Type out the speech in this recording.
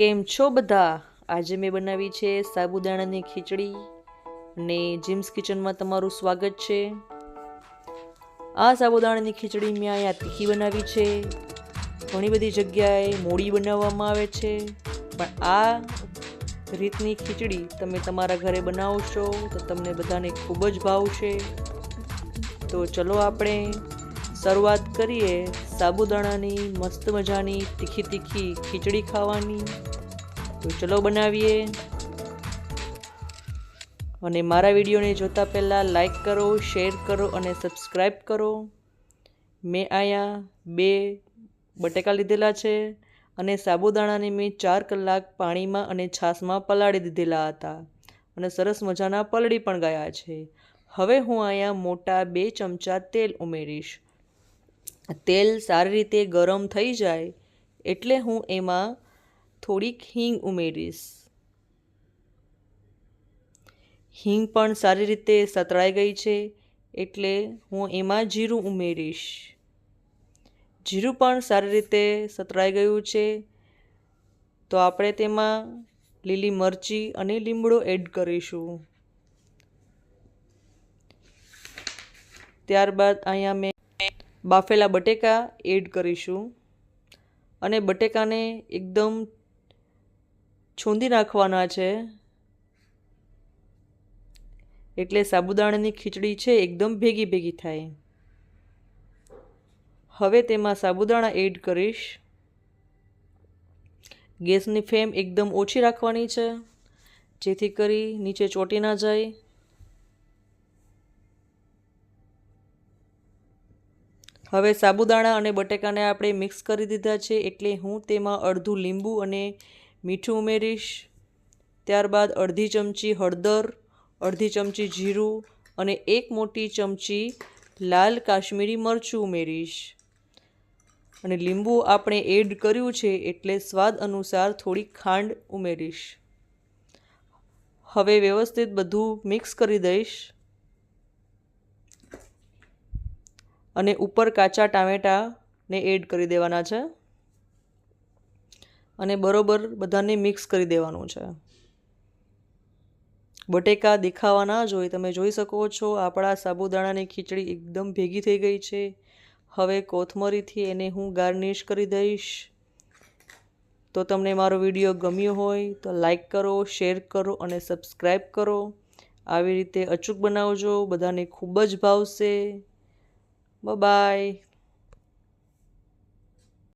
કેમ છો બધા? આજે મેં બનાવી છે સાબુદાણાની ખીચડી ને જીમ્સ કિચનમાં તમારું સ્વાગત છે. આ સાબુદાણાની ખીચડી મેં અહીંયા તીખી બનાવી છે. ઘણી બધી જગ્યાએ મોડી બનાવવામાં આવે છે. પણ આ રીતની ખીચડી તમે તમારા ઘરે બનાવશો તો તમને બધાને ખૂબ જ ભાવશે. તો ચલો આપણે શરૂઆત કરીએ સાબુદાણાની, મસ્ત મજાની, તીખી તીખી ખીચડી ખાવાની. તો ચલો બનાવીએ. અને મારા વિડીયોને જોતા પહેલાં લાઈક કરો શેર કરો અને સબસ્ક્રાઈબ કરો. મેં અહીંયા બે બટેકા લીધેલા છે અને સાબુદાણાને મેં ચાર કલાક પાણીમાં અને છાશમાં પલાળી દીધેલા હતા અને સરસ મજાના પલળી પણ ગયા છે. હવે હું અહીંયા મોટા બે ચમચા તેલ ઉમેરીશ. તેલ સારી રીતે ગરમ થઈ જાય એટલે હું એમાં થોડીક હિંગ ઉમેરીશ. હિંગ પણ સારી રીતે સતળાઈ ગઈ છે એટલે હું એમાં જીરું ઉમેરીશ. જીરું પણ સારી રીતે સતળાઈ ગયું છે. તો આપણે તેમાં લીલી મરચી અને લીમડો એડ કરીશું. ત્યારબાદ અહીંયા મેં બાફેલા બટેકા એડ કરીશું. અને બટેકાને એકદમ છૂંદી નાખવાના છે. એટલે સાબુદાણાની ખીચડી છે, એકદમ ભેગી ભેગી થાય. હવે તેમાં સાબુદાણા એડ કરીશ. ગેસની ફ્લેમ એકદમ ઓછી રાખવાની છે, જેથી કરી નીચે ચોટી ના જાય. હવે સાબુદાણા અને બટેકાને આપણે મિક્સ કરી દીધા છે એટલે હું તેમાં અડધું લીંબુ અને મીઠું ઉમેરીશ. ત્યારબાદ અડધી ચમચી હળદર, અડધી ચમચી જીરું અને એક મોટી ચમચી લાલ કાશ્મીરી મરચું ઉમેરીશ. અને લીંબુ આપણે એડ કર્યું છે એટલે સ્વાદ અનુસાર થોડી ખાંડ ઉમેરીશ. હવે વ્યવસ્થિત બધું મિક્સ કરી દઈશ. અને ઉપર કાચા ટામેટાને એડ કરી દેવાના છે. અને બરોબર બધાને મિક્સ કરી દેવાનું છે. બટેકા દેખાવા ના જોઈએ તમે જોઈ શકો છો, આપણા સાબુદાણાની ખીચડી એકદમ ભેગી થઈ ગઈ છે. હવે કોથમરીથી એને હું ગાર્નિશ કરી દઈશ. તો તમને મારો વીડિયો ગમ્યો હોય તો લાઈક કરો, શેર કરો અને સબસ્ક્રાઈબ કરો. આવી રીતે અચૂક બનાવજો, બધાને ખૂબ જ ભાવશે. Bye-bye.